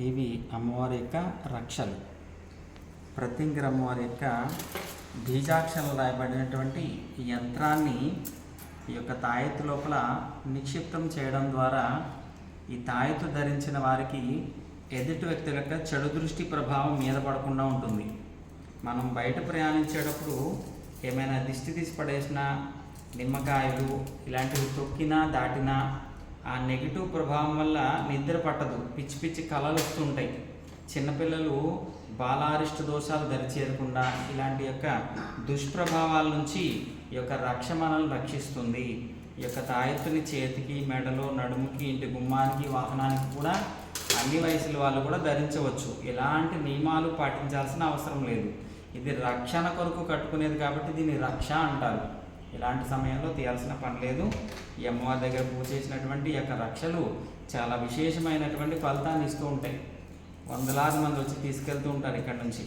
ఇవి అమ్మవారి యొక్క రక్షలు. ప్రత్యంగిర అమ్మవారి యొక్క బీజాక్షలు రాయబడినటువంటి యంత్రాన్ని ఈ యొక్క తాయెత్తు లోపల నిక్షిప్తం చేయడం ద్వారా ఈ తాయెత్తు ధరించిన వారికి ఎదుటి వ్యక్తుల యొక్క చెడు దృష్టి ప్రభావం మీద పడకుండా ఉంటుంది. మనం బయట ప్రయాణించేటప్పుడు ఏమైనా దిష్టి తీసి పడేసిన నిమ్మకాయలు ఇలాంటివి తొక్కినా దాటినా ఆ నెగిటివ్ ప్రభావం వల్ల నిద్ర పట్టదు. పిచ్చి పిచ్చి కళలు వస్తుంటాయి. చిన్నపిల్లలు బాలారిష్ట దోషాలు దరి చేరకుండా ఇలాంటి యొక్క దుష్ప్రభావాల నుంచి ఈ యొక్క రక్ష మనల్ని రక్షిస్తుంది. ఈ యొక్క తాయెత్తుని చేతికి మెడలో నడుముకి ఇంటి గుమ్మానికి వాహనానికి కూడా అన్ని వయసుల వాళ్ళు కూడా ధరించవచ్చు. ఎలాంటి నియమాలు పాటించాల్సిన అవసరం లేదు. ఇది రక్షణ కొరకు కట్టుకునేది కాబట్టి దీన్ని రక్ష అంటారు. ఇలాంటి సమయంలో తీయాల్సిన పని లేదు. ఈ అమ్మవారి దగ్గర పూజ చేసినటువంటి యొక్క రక్షలు చాలా విశేషమైనటువంటి ఫలితాన్ని ఇస్తూ ఉంటాయి. వందలాది మంది వచ్చి తీసుకెళ్తూ ఉంటారు ఇక్కడ నుంచి.